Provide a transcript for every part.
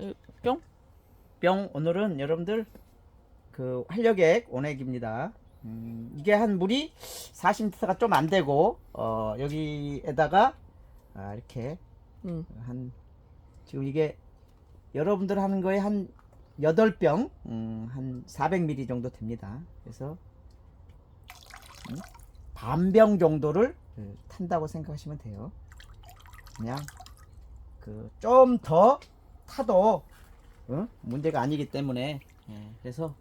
이 뿅? 뿅 오늘은 여러분들 그 활력액 온액입니다. 음, 이게 한 물이 40리터가 좀 안 되고 어, 여기에다가 아, 이렇게 음. 한 지금 이게 여러분들 하는 거에 한 8병 음, 한 400ml 정도 됩니다. 그래서 음, 반병 정도를 그, 탄다고 생각하시면 돼요. 그냥 그 좀더 타도 어? 문제가 아니기 때문에 예, 그래서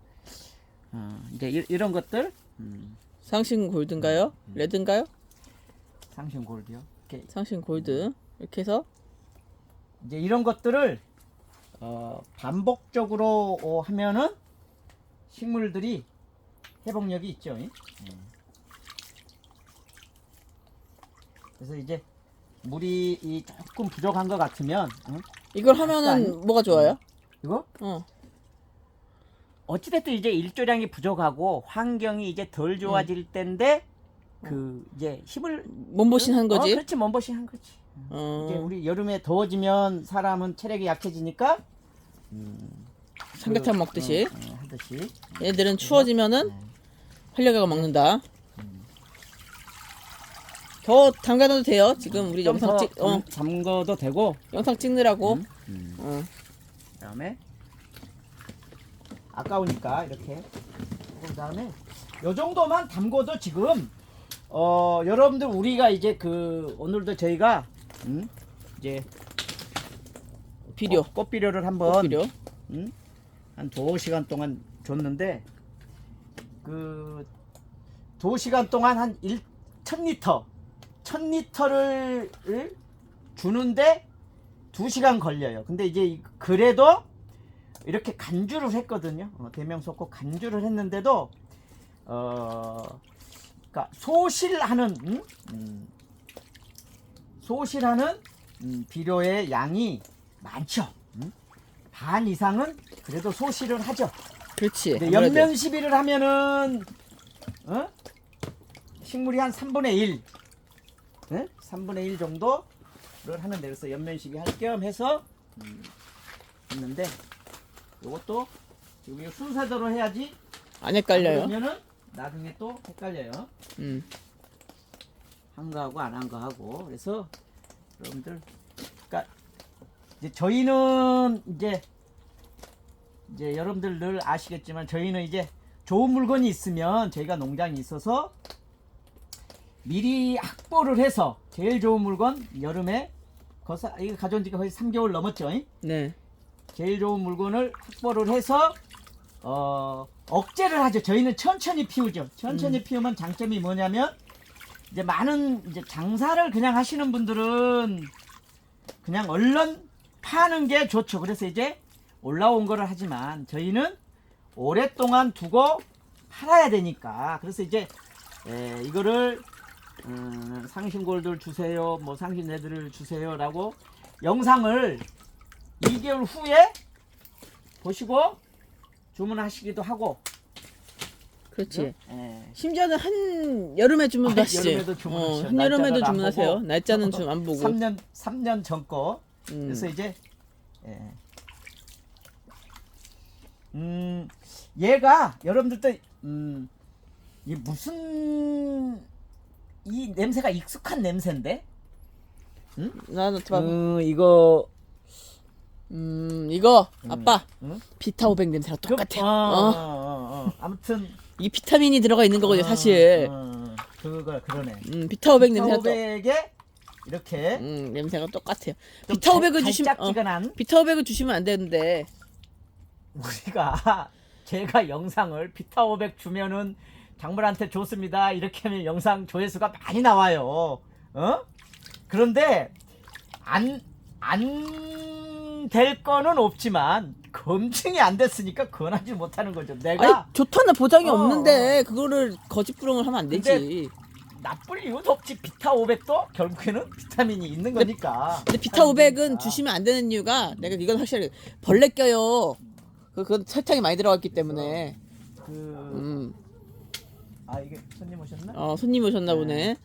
어, 이제 이, 런 것들 음, 상신 골드인가요? 레드인가요? 상심 골드요. 이렇게 상신 골드. 이렇게 해서 이제 이런 것들을 어, 반복적으로 어, 하면은 식물들이 회복력이 있죠. 예? 그래서 이제 물이 이 조금 부족한 것 같으면 응? 이걸 하면은 약간- 뭐가 좋아요? 이거 어. 어찌됐든 이제 일조량이 부족하고 환경이 이제 덜 좋아질 때인데 그 이제 힘을 몸보신 한 거지. 어, 그렇지 몸보신 한 거지. 어. 이제 우리 여름에 더워지면 사람은 체력이 약해지니까 음, 삼계탕 그, 먹듯이. 어, 어, 하듯이 얘들은 추워지면은 네. 활력가 먹는다. 더 담가놔도 돼요. 지금 우리 좀 영상 더 찍, 어, 담- 담궈도 되고 영상 찍느라고. 음, 음. 어. 그다음에 아까우니까 이렇게 그다음에 요 정도만 담궈도 지금 어 여러분들 우리가 이제 그 오늘도 저희가 음, 이제 비료. 꽃, 꽃비료를 한번 비료. 음? 한 2시간 동안 줬는데 그 2시간 동안 한 1, 1000리터 1000리터를 주는데 2시간 걸려요. 근데 이제 이- 그래도 이렇게 간주를 했거든요. 어, 대명 쏟고 간주를 했는데도 어 그러니까 소실하는 음? 음, 소실하는 음, 비료의 양이 많죠. 음? 반 이상은 그래도 소실을 하죠. 그렇지. 근데. 연면 시비를 하면은 어? 식물이 한 3분의 1, 예? 3분의 1 정도를 하는데 그래서 연면 시비 할겸 해서 음, 했는데 이것도 지금 이거 순서대로 해야지 안 헷갈려요. 그러면은 나중에 또 헷갈려요. 음. 한 거하고 안 한 거하고 그래서 여러분들 그러니까 이제 저희는 이제 이제 여러분들 늘 아시겠지만 저희는 이제 좋은 물건이 있으면 저희가 농장이 있어서 미리 확보를 해서 제일 좋은 물건 여름에 거사 이거 가져온 지가 거의 3개월 넘었죠. 잉? 네. 제일 좋은 물건을 확보를 해서 어 억제를 하죠. 저희는 천천히 피우죠. 천천히 피우면 장점이 뭐냐면 이제 많은 이제 장사를 그냥 하시는 분들은 그냥 얼른 파는 게 좋죠. 그래서 이제 올라온 거를 하지만 저희는 오랫동안 두고 팔아야 되니까 그래서 이제 에, 이거를 음, 상신골들 주세요, 뭐 상신 애들을 주세요라고 영상을 2개월 후에 보시고 주문하시기도 하고 그렇지. 예. 심지어는 한 여름에 주문도 아, 하시지. 여름에도 주문하시죠. 어, 한 여름에도 날짜는 안 주문하세요. 보고. 날짜는 좀 안 보고. 3년 3년 전 거. 음. 그래서 이제 예. 음 얘가 여러분들도 음, 이 무슨 이 냄새가 익숙한 냄새인데? 나는 봐. 음 이거 음, 이거 아빠 응? 비타 500 냄새랑 그- 똑같아. 어, 어. 어. 아무튼 이 비타민이 들어가 있는 거거든요, 사실. 어, 어, 그거 그러네. 음, 비타 500 냄새가 또 500에 이렇게 음, 냄새가 똑같아요. 좀 비타 500을 달- 주시면 어, 달짝지근한 비타 500을 주시면 안 되는데. 우리가 제가 영상을 비타 500 주면은 작물한테 좋습니다. 이렇게 하면 영상 조회수가 많이 나와요. 어? 그런데 안 안 될 거는 없지만 검증이 안 됐으니까 권하지 못하는 거죠. 아니, 내가 좋다는 보장이 어, 없는데 그거를 거짓 부렁을 하면 안 되지. 나쁠 이유도 없지. 비타 500도 결국에는 비타민이 있는 거니까. 근데 비타 500은 비타민이니까. 주시면 안 되는 이유가 내가 이건 확실히 벌레 껴요. 그, 그 설탕이 많이 들어갔기 때문에. 그... 음. 아 이게 손님 오셨나? 어, 손님 오셨나 보네.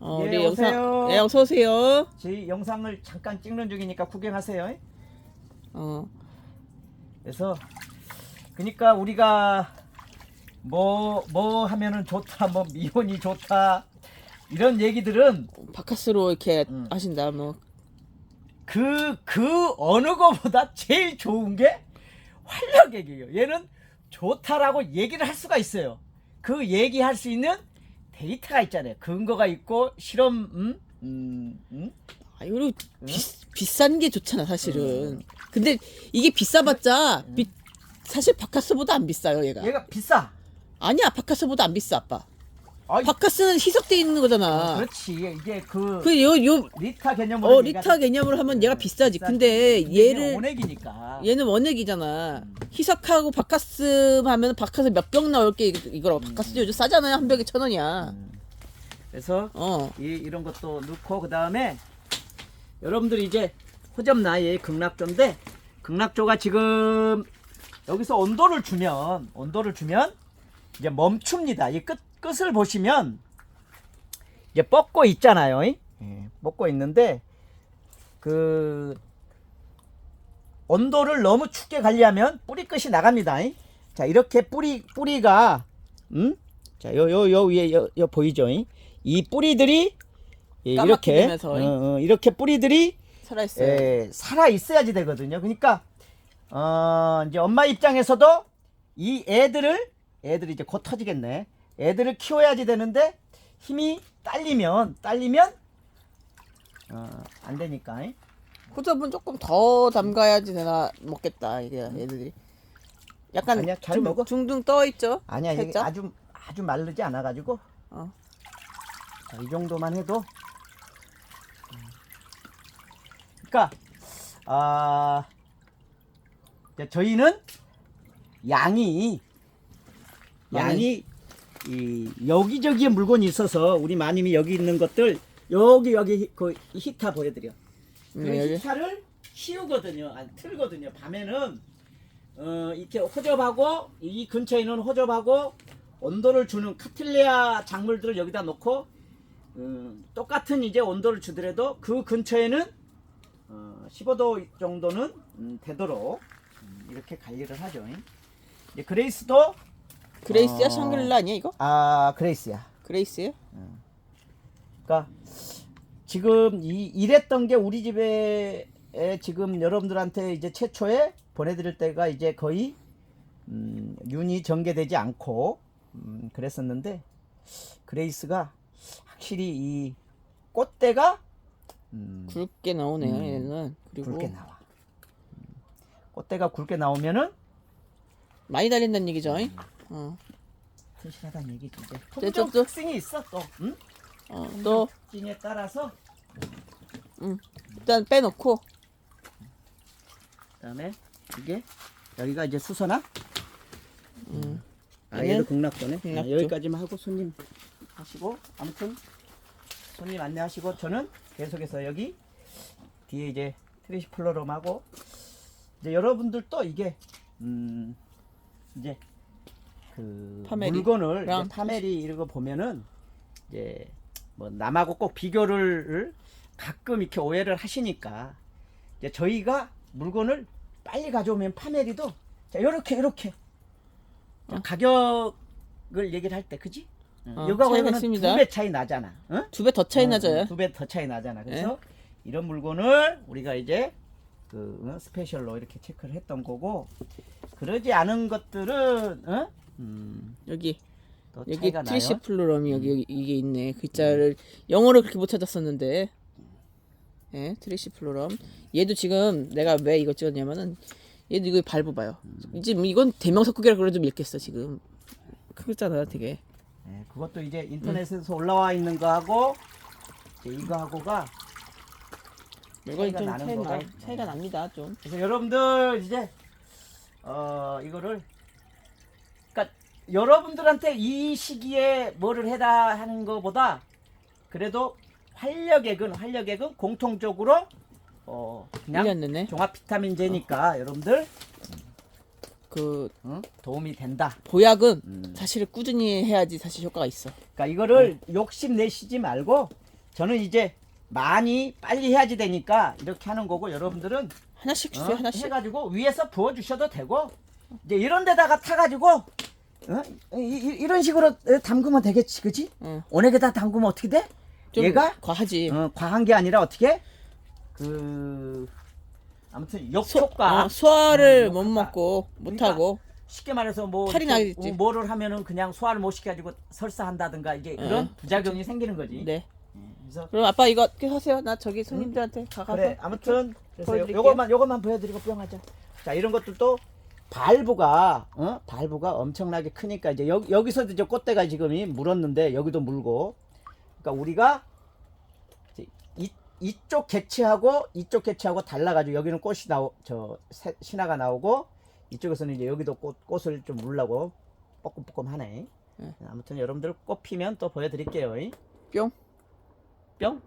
어, 예, 우리 오세요. 영상 예, 어서 오세요. 저희 영상을 잠깐 찍는 중이니까 구경하세요. 어. 그래서 그러니까 우리가 뭐 뭐 하면은 좋다 뭐 미혼이 좋다 이런 얘기들은 바카스로 이렇게 음. 하신다 뭐 그 그 어느 거보다 제일 좋은 게 활력액이에요. 얘는 좋다라고 얘기를 할 수가 있어요. 그 얘기할 수 있는 데이터가 있잖아요. 근거가 있고 실험 음? 음, 음? 아 그리고 비, 비싼 게 좋잖아 사실은 근데 이게 비싸봤자 비, 사실 바카스보다 안 비싸요 얘가 얘가 비싸. 아니야 바카스보다 안 비싸 아빠 아이, 바카스는 희석돼 있는 거잖아. 그렇지. 이게 그 그요 요 리타 개념으로 어 리타 개념으로 하면 얘가 비싸지. 근데 얘를 원액이니까. 얘는 원액이잖아. 희석하고 바카스 하면 바카스 몇 병 나올 게 이거- 이거 바카스 요즘 싸잖아요. 한 병에 천 원이야. 음. 그래서 어. 이, 이런 것도 넣고 그 다음에 여러분들이 이제 호접 나의 극락조인데 극락조가 지금 여기서 온도를 주면 온도를 주면 이제 멈춥니다. 이 끝 끝을 보시면 이제 뻗고 있잖아요. 이? 예, 뻗고 있는데 그 온도를 너무 춥게 관리하면 뿌리 끝이 나갑니다. 이? 자 이렇게 뿌리 뿌리가 음? 자, 요, 요, 요 위에, 요, 요 보이죠? 이? 이 뿌리들이, 예, 이렇게, 되면서, 어, 어, 이렇게 뿌리들이, 살아 있어요 예, 살아 있어야지 되거든요. 그러니까, 어, 이제 엄마 입장에서도 이 애들을, 애들이 이제 곧 터지겠네. 애들을 키워야지 되는데, 힘이 딸리면, 딸리면, 어, 안 되니까. 이? 호접은 조금 더 담가야지 되나 먹겠다 이게 얘들이 약간 아니야, 잘 중, 먹어. 둥둥 떠 있죠 아니야, 이게 살짝? 아주, 아주 마르지 않아 가지고, 어. 자, 이 정도만 해도 그러니까 아 이제 저희는 양이 양이 이 여기저기에 물건이 있어서 우리 마님이 여기 있는 것들 여기 여기 그 히타 보여드려. 그 음, 여기. 히타를 키우거든요. 아니 틀거든요. 밤에는 어 이렇게 호접하고 이 근처에 있는 호접하고 온도를 주는 카틀레아 작물들을 여기다 놓고 음, 똑같은 이제 온도를 주더라도 그 근처에는 어, 15도 정도는 음, 되도록 음, 이렇게 관리를 하죠. 이제 그레이스도 그레이스야 어. 샹그릴라 아니야 이거 아 그레이스야. 그레이스야 그러니까 지금 이 이랬던 게 우리 집에 에 지금 여러분들한테 이제 최초에 보내드릴 때가 이제 거의 음, 윤이 전개되지 않고 음, 그랬었는데 그레이스가 확실히 이 꽃대가 음, 굵게 나오네요 음, 얘는 그리고 굵게 나와. 음, 꽃대가 굵게 나오면은 많이 달린다는 얘기죠 어. 이제 네, 품종 또- 특징이 있어 또. 응? 어, 너 특징에 따라서 일단 빼놓고 그다음에 이게 여기가 이제 수선화. 음. 아 얘도. 극락조. 아, 여기까지만 하고 손님 하시고 아무튼 손님 안내하시고 저는 계속해서 여기 뒤에 이제 트리시플로럼 하고 이제 여러분들도 이게 음 이제 그 파메리. 물건을 랑 이제 파메리 이런 거 보면은 이제 뭐 남하고 꼭 비교를 가끔 이렇게 오해를 하시니까 이제 저희가 물건을 빨리 가져오면 파메리도 자 요렇게 요렇게 자, 어. 가격을 얘기를 할 때 그지? 어, 요거하고 차이가 이거는 있습니다. 두배 차이 나잖아. 어? 두배 더 차이 나져요 두배 더 차이 나잖아. 그래서 이런 물건을 우리가 이제 그 어, 스페셜로 이렇게 체크를 했던 거고 그러지 않은 것들은 어? 음, 여기 또 여기 차이가 나요. 음. 트리시플로럼이 여기, 여기 이게 있네 글자를 영어로 그렇게 못 찾았었는데 예 트리시플로럼 얘도 지금 내가 왜 이거 찍었냐면은 얘도 이거 밟아봐요 음. 이제 뭐 이건 대명사쿠기라 그래도 읽겠어 지금 크잖아 되게 네, 그것도 이제 인터넷에서 올라와 있는 거하고 이제 이거하고가 이건 차이가 좀 나는 차이, 거가. 나, 차이가 납니다 좀 그래서 여러분들 이제 어 이거를 여러분들한테 이 시기에 뭐를 해라 하는 것보다 그래도 활력액은 활력액은 공통적으로 어 그냥 1년 내내 종합 비타민제니까 여러분들 그 응? 도움이 된다. 보약은 음. 사실 꾸준히 해야지 사실 효과가 있어 그러니까 이거를 욕심 내시지 말고 저는 이제 많이 빨리 해야지 되니까 이렇게 하는 거고 여러분들은 하나씩 주세요 어? 하나씩. 해가지고 위에서 부어 주셔도 되고 이제 이런 데다가 타가지고 어? 이, 런 식으로 담그면 되겠지, 그지? 응. 온에게다 담그면 어떻게 돼? 좀 얘가 과하지. 어, 과한 게 아니라 어떻게? 그 아무튼 역효과 어, 소화를 어, 못 역효과. 먹고 못 그러니까 하고. 쉽게 말해서 뭐 탈이 나겠지. 뭐- 뭐를 하면은 그냥 소화를 못 시켜가지고 설사한다든가 이게 이런 부작용이 생기는 거지. 네. 그래서 그럼 아빠 이거 어떻게 하세요? 나 저기 손님들한테 가가서. 그래 아무튼 그래서 요- 보여드릴게요. 요것만 요것만 보여드리고 뿅 하자. 자 이런 것들도 발부가 어 발부가 엄청나게 크니까 이제 여기 여기서도 이제 꽃대가 지금이 물었는데 여기도 물고 그러니까 우리가 이 이쪽 개체하고 이쪽 개체하고 달라가지고 여기는 꽃이 나오 저 새- 신화가 나오고 이쪽에서는 이제 여기도 꽃 꽃을 좀 물라고 뻐끔뻐끔 하네. 네. 아무튼 여러분들 꽃 피면 또 보여드릴게요. 뿅. 뿅.